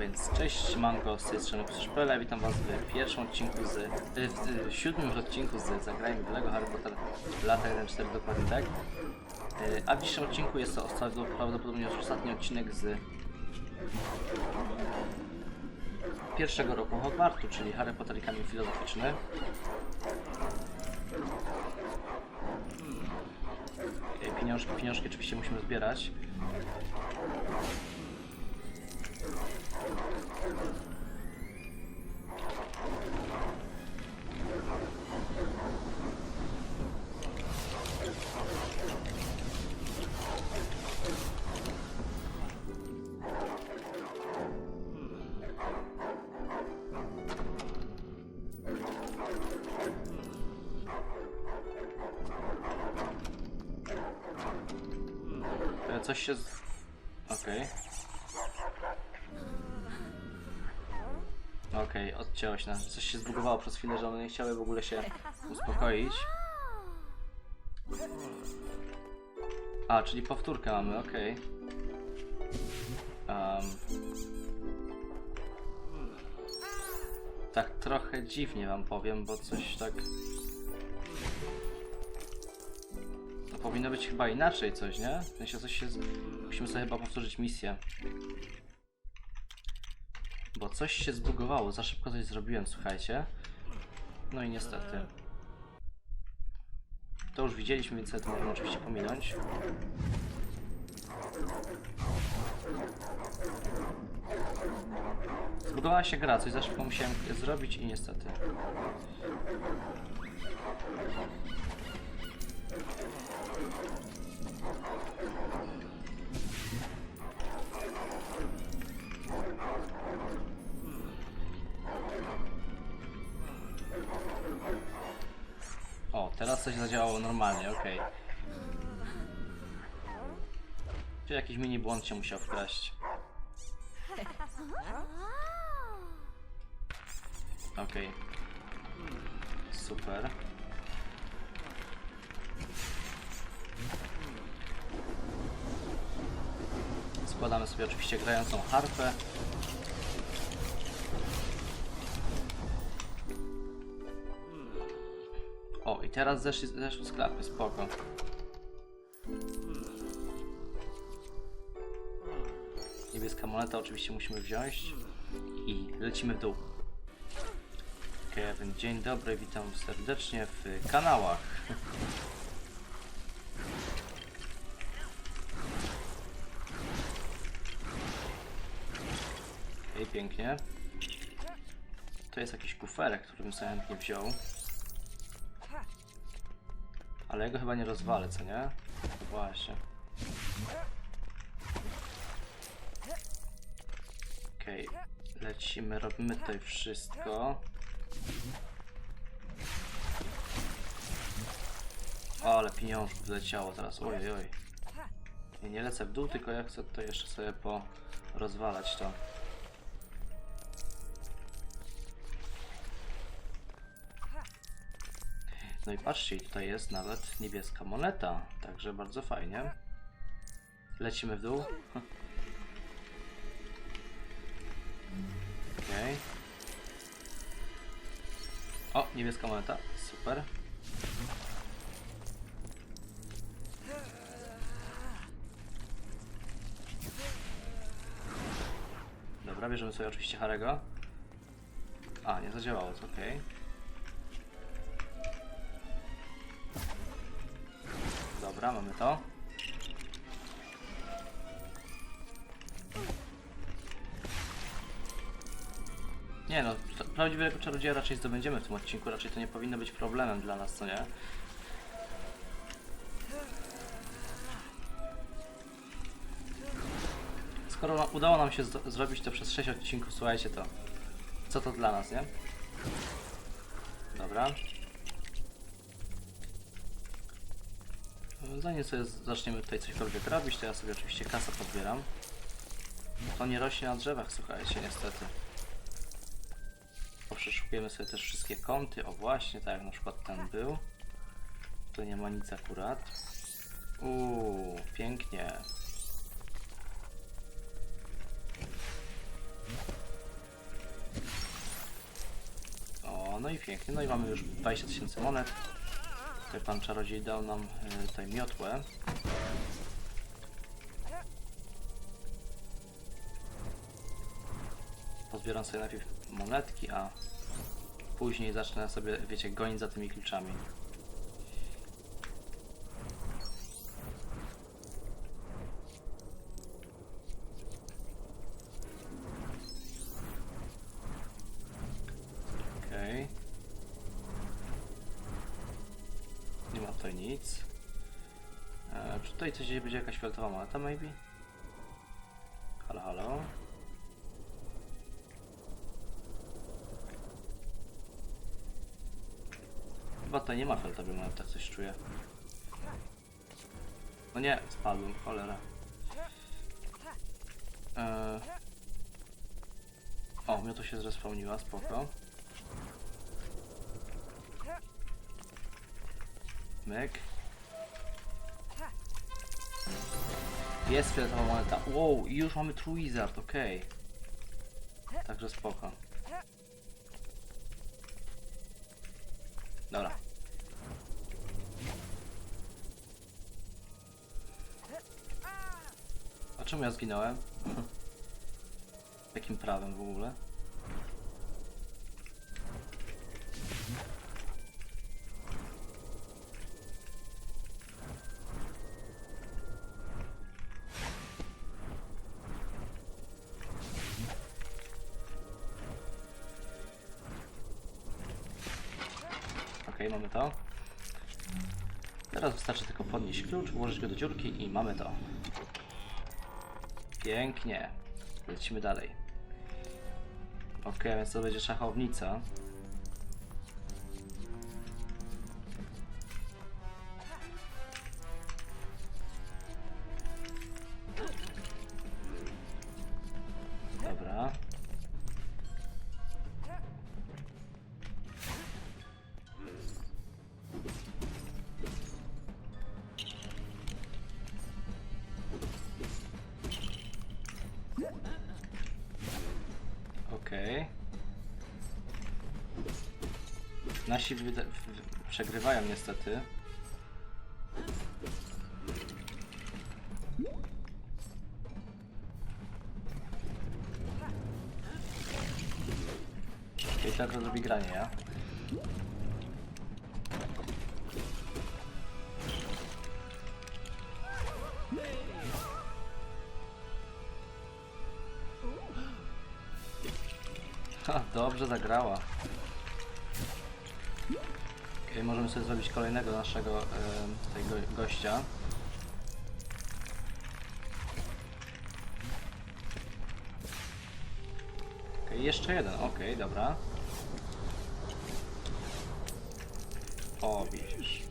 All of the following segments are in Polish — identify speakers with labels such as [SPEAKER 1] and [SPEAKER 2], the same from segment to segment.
[SPEAKER 1] więc cześć, manko, z tej strony witam was w pierwszym odcinku z, w, w siódmym odcinku z Zagrajmy w Lego Harry Potter lata 1.4 dokładnie tak. Y, A w dzisiejszym odcinku jest to prawdopodobnie już ostatni odcinek z pierwszego roku Hogwartu, czyli Harry Potter i Kamień Filozoficzny. Y, Pieniążki, pieniążki oczywiście musimy zbierać. E, Coś się. Okej. Okej, się nas. Coś się zbugowało przez chwilę, że one nie chciały w ogóle się uspokoić. A, czyli powtórkę mamy, okej. Em. Tak trochę dziwnie wam powiem, bo coś tak... To powinno być chyba inaczej coś, nie? W sensie coś się... Z... Musimy sobie chyba powtórzyć misję. Bo coś się zbugowało, za szybko coś zrobiłem, słuchajcie. No i niestety. To już widzieliśmy, więc to możemy oczywiście pominąć. Zbudowała się gra, coś za szybko musiałem zrobić i niestety. Coś zadziałało normalnie, okej. Czy jakiś mini błąd się musiał wkraść? Okej. Super. Składamy sobie oczywiście grającą harpę. I teraz zeszli, zeszły z klapy, spoko. Niebieska moneta oczywiście musimy wziąć i lecimy w dół. Kevin, dzień dobry, witam serdecznie w kanałach. Ej, pięknie. To jest jakiś kuferek, który bym sobie chętnie wziął. Ale ja go chyba nie rozwalę, co nie? Właśnie. Okej, lecimy, robimy tutaj wszystko. O, ale pieniążków leciało teraz, oj, oj. Nie, nie lecę w dół, tylko ja chcę tutaj jeszcze sobie po rozwalać to. No i patrzcie, tutaj jest nawet niebieska moneta, także bardzo fajnie. Lecimy w dół. Okej. O, niebieska moneta, super. Dobra, bierzemy sobie oczywiście Harego. A, nie zadziałało, to okej. Dobra, mamy to. Nie no, prawdziwego czarodzieja raczej zdobędziemy w tym odcinku, raczej to nie powinno być problemem dla nas, co nie? Skoro udało nam się zrobić to przez 6 odcinków, słuchajcie to. Co to dla nas, nie? Dobra. Zanim sobie zaczniemy tutaj cośkolwiek robić, to ja sobie oczywiście kasę podbieram. To nie rośnie na drzewach, słuchajcie, niestety. Poprzeszukujemy sobie też wszystkie kąty, o właśnie, tak jak na przykład ten był. Tu nie ma nic akurat. Uuu, pięknie. O, no i pięknie, no i mamy już 20 tysięcy monet. Tutaj pan czarodziej dał nam y, tutaj miotłę. Pozbieram sobie najpierw monetki, a później zacznę sobie, wiecie, gonić za tymi kluczami. Czy tutaj coś będzie jakaś fioletowa moneta, maybe? Halo, halo. Chyba to nie ma fioletowej monety, tak coś czuję. No nie, spadłem, cholera. E... O, mnie to się zrespawniła, spoko. Myk. Jest fioletowa moneta. Wow, i już mamy True Wizard, okej. Także spoko. Dobra. A czemu ja zginąłem? Jakim prawem w ogóle? Mamy to. Teraz wystarczy tylko podnieść klucz, włożyć go do dziurki i mamy to. Pięknie. Lecimy dalej. Ok, więc to będzie szachownica. Nasi przegrywają niestety. I tak to zrobi granie, ja? Ha, dobrze zagrała. Możemy sobie zrobić kolejnego naszego em, tutaj go, gościa. Okej, jeszcze jeden, okej, dobra. O, widzisz.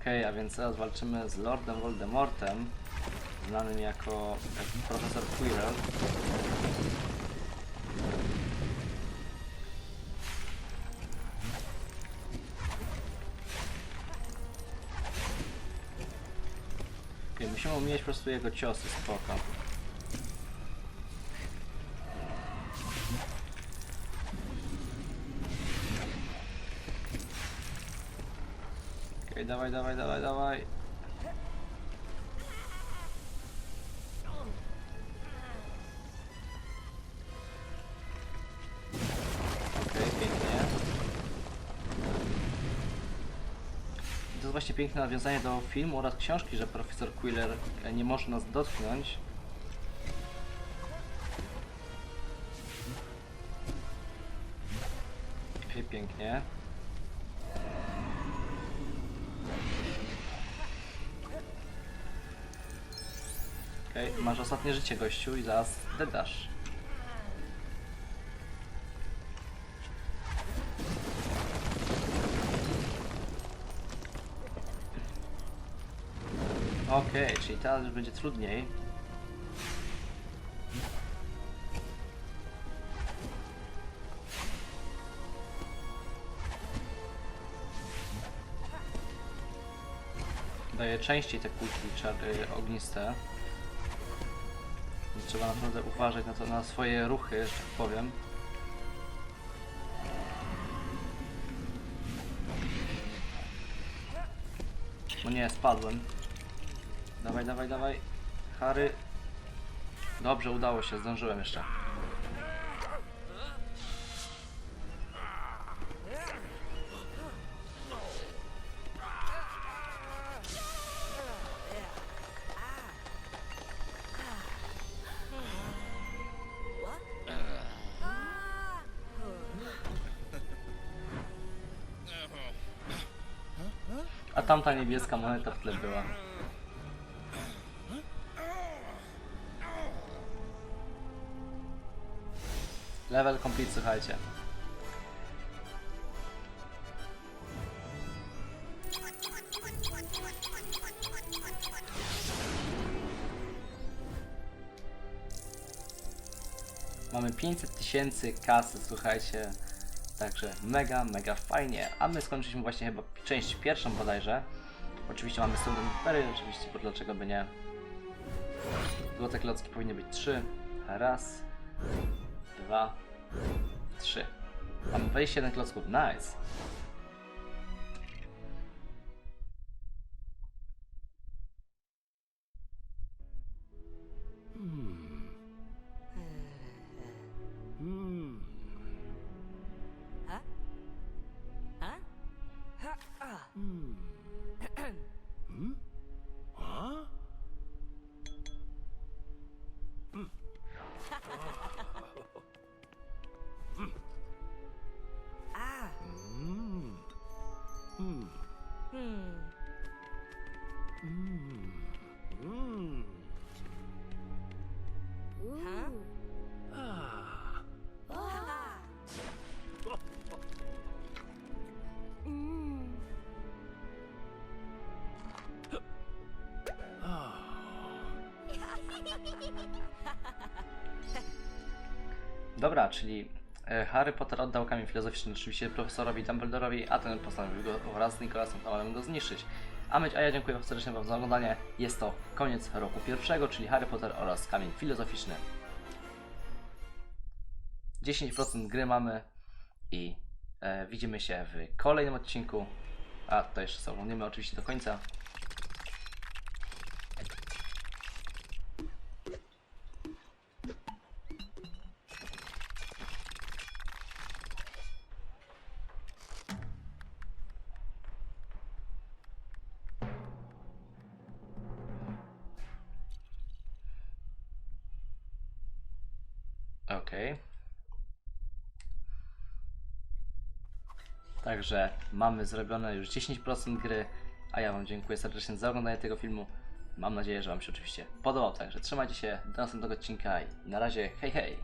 [SPEAKER 1] Okej, a więc teraz walczymy z Lordem Voldemortem, znanym jako profesor Quirrell. Okej, musimy umieć po prostu jego ciosy, spoko. Dawaj, dawaj, dawaj, dawaj. Okej, pięknie. To jest właśnie piękne nawiązanie do filmu oraz książki, że profesor Quiller e, nie może nas dotknąć. Pięknie. Okej, masz ostatnie życie gościu i zaraz dedasz. Okej, czyli teraz już będzie trudniej. Daję częściej te kulki czary ogniste. Trzeba naprawdę uważać na, to, na swoje ruchy, że tak powiem. O nie, spadłem. Dawaj, dawaj, dawaj. Harry. Dobrze, udało się, zdążyłem jeszcze. A tamta niebieska moneta w tle była. Level complete, słuchajcie. Mamy 500 tysięcy kasy, słuchajcie. Także mega, mega fajnie. A my skończyliśmy właśnie chyba część pierwszą bodajże. Oczywiście mamy Golden Perry, oczywiście, bo dlaczego by nie. Złote klocki powinny być 3. Raz, dwa, trzy. Mamy 21 klocków, nice. Dobra, czyli e, Harry Potter oddał kamień filozoficzny oczywiście profesorowi Dumbledorowi, a ten postanowił go wraz z Flamelem go zniszczyć. A my, a ja dziękuję serdecznie Wam za oglądanie. Jest to koniec roku pierwszego, czyli Harry Potter oraz kamień filozoficzny. 10% gry mamy i e, widzimy się w kolejnym odcinku. A to jeszcze oglądamy oczywiście do końca. Okej. Także mamy zrobione już 10% gry, a ja Wam dziękuję serdecznie za oglądanie tego filmu. Mam nadzieję, że Wam się oczywiście podobał, także trzymajcie się do następnego odcinka i na razie hej hej!